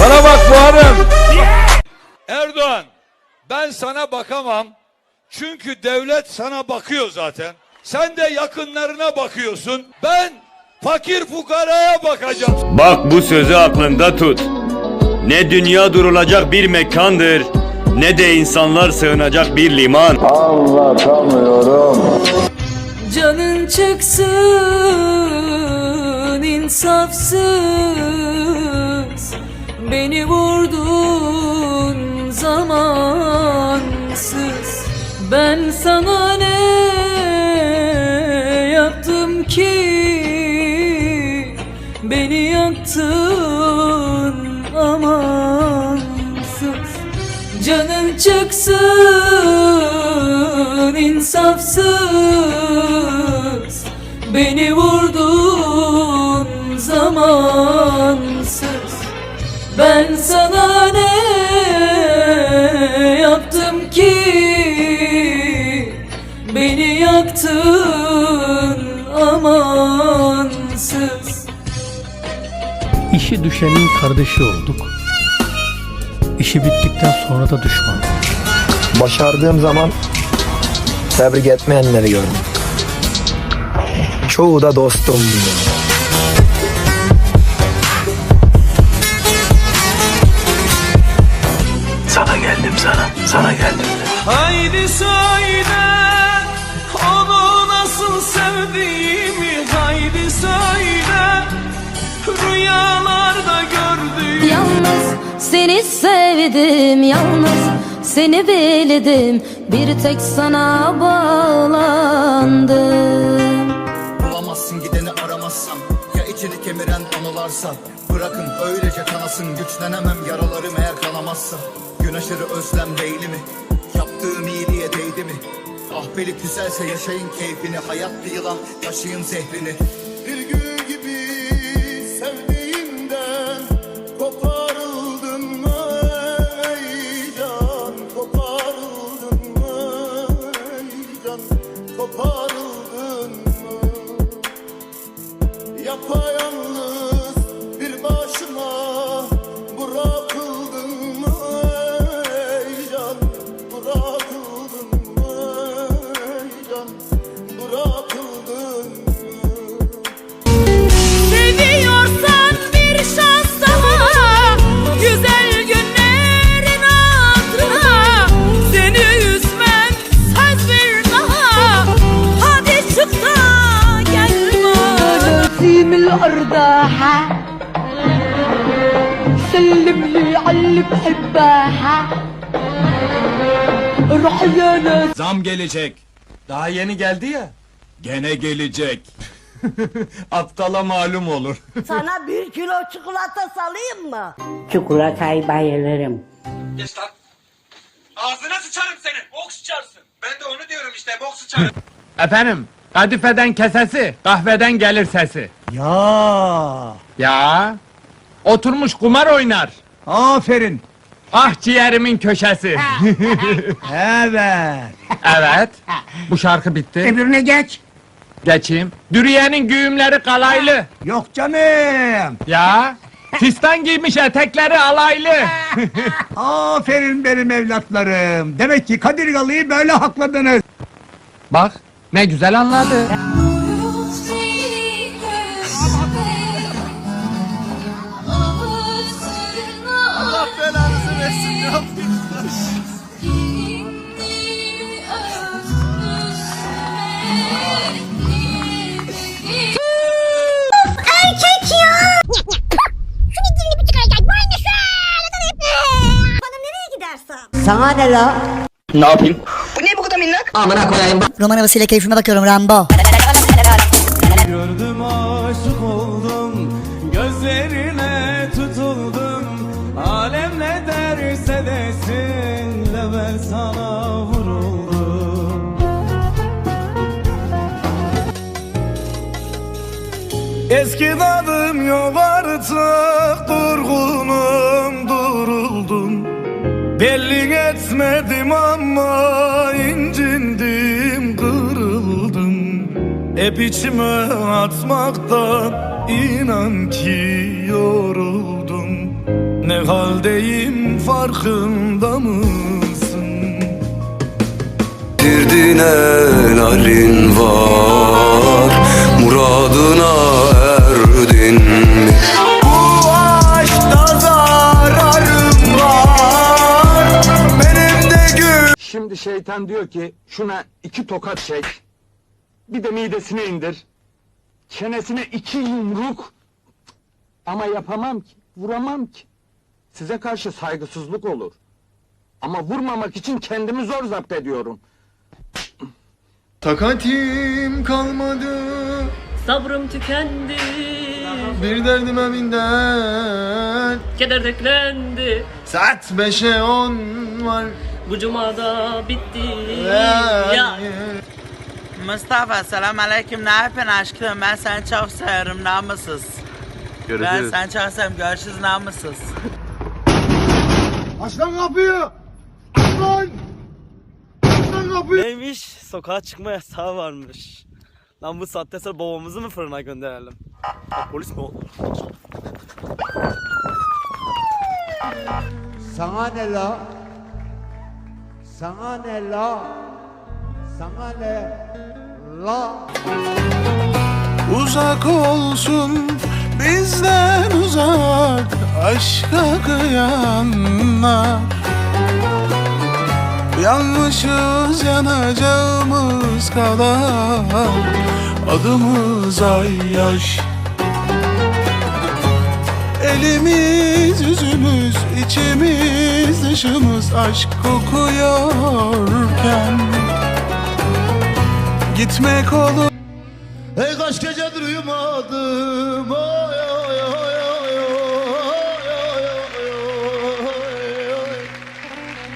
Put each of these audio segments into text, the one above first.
Bana bak Muharrem. Erdoğan ben sana bakamam. Çünkü devlet sana bakıyor zaten. Sen de yakınlarına bakıyorsun. Ben fakir fukaraya bakacağım. Bak bu sözü aklında tut. Ne dünya durulacak bir mekandır, ne de insanlar sığınacak bir liman. Canın çıksın insafsız Beni vurdun zamansız. Ben sana ne yaptım ki? Beni yaktın amansız. Canın çıksın insafsız. Beni vurdun zamansız Ben sana ne yaptım ki Beni yaktın amansız İşi düşenin kardeşi olduk. İşi bittikten sonra da düşman. Başardığım zaman tebrik etmeyenleri gördüm. Çoğu da dostum. Sana sana, geldim. Haydi söyle onu nasıl sevdiğimi. Haydi söyle rüyalarda gördüğüm. Yalnız seni sevdim yalnız seni bildim. Bir tek sana bağlandım. Bulamazsın gideni aramazsan Ya içini kemiren anılarsa Bırakın öylece kanasın Güçlenemem yaralarım eğer kanamazsa Gün aşırı özlem değil mi? Yaptığım iyiliğe değdi mi? Ah beli güzelse yaşayın keyfini Hayat bir yılan taşıyın zehrini Bir gül اللي بحبها روح يا ناس Zam gelecek. Daha yeni geldi ya. Gene gelecek. Aptala malum olur. Sana bir kilo çikolata salayım mı? çikolatayı bayılırım. Geç lan. Ağzına sıçarım senin. Bok sıçarsın. Ben de onu diyorum işte. Bok sıçarım. Efendim, kadifeden kesesi, kahveden gelir sesi. Ya. Ya, oturmuş kumar oynar. Aferin. Ah ciğerimin köşesi. Evet. evet, bu şarkı bitti. Öbürüne geç. Geçeyim. Dürüyenin güğümleri kalaylı. Yok canım. Ya, fistan giymiş etekleri alaylı. Aferin benim evlatlarım. Demek ki Kadirgalı'yı böyle hakladınız. Bak, ne güzel anladı. Yapayım? Erkek ya! Şunu dilini bir çıkaracak. Boynu şöyle dönüp. Bana nereye gidersen. Sana ne la? Roman havasıyla keyfime bakıyorum Rambo. Gördüm aşık Eski tadım yok artık Durgunum duruldum. Belli etmedim ama incindim kırıldım. Hep içime atmaktan inan ki yoruldum. Ne haldeyim farkında mısın? Girdine halin var Muradına mi? Bu aşkta zararım var Benim de gül Şimdi şeytan diyor ki şuna iki tokat çek. Bir de midesine indir. Çenesine iki yumruk. Ama yapamam ki, vuramam ki. Size karşı saygısızlık olur. Ama vurmamak için kendimi zor zapt ediyorum. Takatim kalmadı Sabrım tükendi bir derdime minder Keder deklendi Saat beşe on var. Bu cumada bitti. Mustafa selam aleyküm ne yapıyorsun aşkım? Ben seni çok severim namussuz. Ben seni çok severim görüşürüz. Namussuz. Neymiş? Sokağa çıkma yasağı varmış. Lan bu saatte sonra babamızı mı fırına gönderelim? Ya polis mi olur? Sana ne la? Sana ne la? Sana ne la? Uzak olsun bizden uzak Aşka kıyanlar Yanmışız yanacağımız kadar Adımız ay yaş Elimiz yüzümüz içimiz dışımız aşk kokuyorken. Gitmek olur. Ey kaç gecedir uyumadım. Oy oy oy oy oy oy oy oy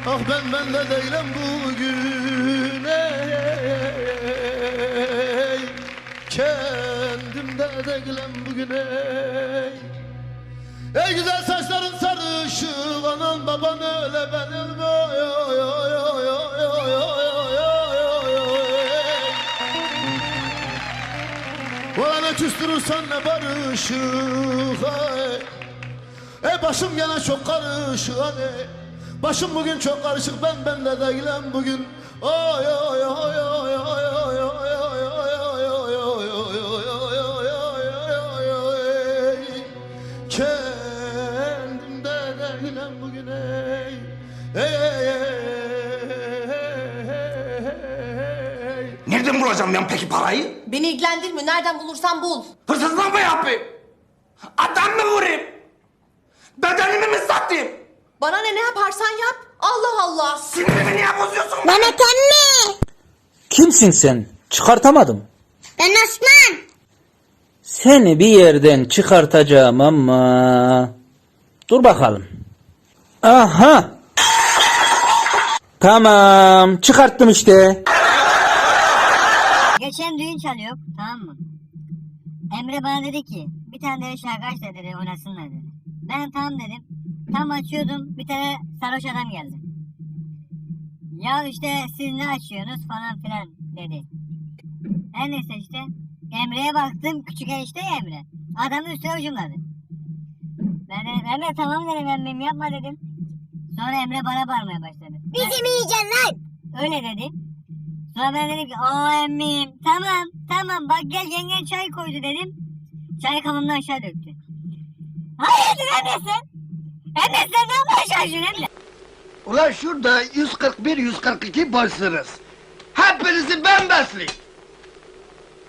Ah ben ben de değilim bugün. Ey, ey. Kendimde değilim bugün ey Ey güzel saçların sarışın Anan baban öyle ben ölme Yo yo yo yo yo yo Bana küstürürsen ne barışık ay. E başım gene çok karışık hani Başım bugün çok karışık ben bende değilim bugün Ay ay ay ay ay ay ay Kes Nereden bulacağım ben peki parayı? Beni ilgilendirmiyor nereden bulursan bul Hırsızlık mı yapayım? Adam mı vurayım? Bedenimi mi satayım? Bana ne ne yaparsan yap Allah Allah Sinirimi niye bozuyorsun? Mehmet emmi. Kimsin sen? Çıkartamadım. Ben Osman. Seni bir yerden çıkartacağım ama... Dur bakalım. Aha! Tamam, çıkarttım işte. Geçen düğün çalıyor tamam mı? Emre bana dedi ki bir tane dedi şarkı aç dedi oynasınlar dedi. Ben tamam dedim. Tam açıyordum bir tane sarhoş adam geldi. Ya işte siz ne açıyorsunuz falan filan dedi. Her neyse işte Emre'ye baktım küçük enişte ya Emre. Adamın üstüne ucumladı. Ben de, ben de tamam dedim emmim yapma dedim. Sonra Emre bana bağırmaya başladı. Mi yiyeceksin lan? Öyle dedi. Sonra ben dedim ki aa emmim tamam tamam bak gel yengen çay koydu dedim. Çay kafamdan aşağı döktü. Hayırdır? Emre sen ne yapmaya çalışıyorsun Emre? Ulan şurada 141 142 boşsunuz. Hepinizi ben besleyeyim.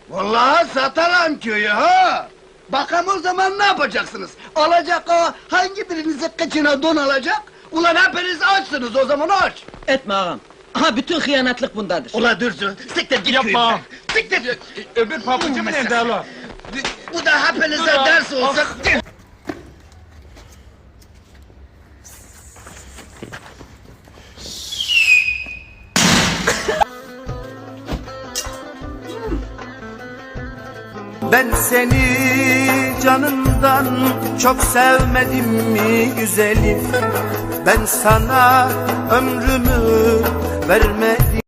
Vallahi satarım köyü ha. Bakalım o zaman ne yapacaksınız? Alacak o hangi birinizi kıçına don alacak? Ulan hepiniz açsınız o zaman aç. Etme ağam. Aha bütün hıyanatlık bundadır. Ulan dursun. Siktir git Yapma. Siktir. Öbür pabucum nerede oğlum? Bu da hepinize ders olsun. Ben seni canından çok sevmedim mi güzelim Ben sana ömrümü vermek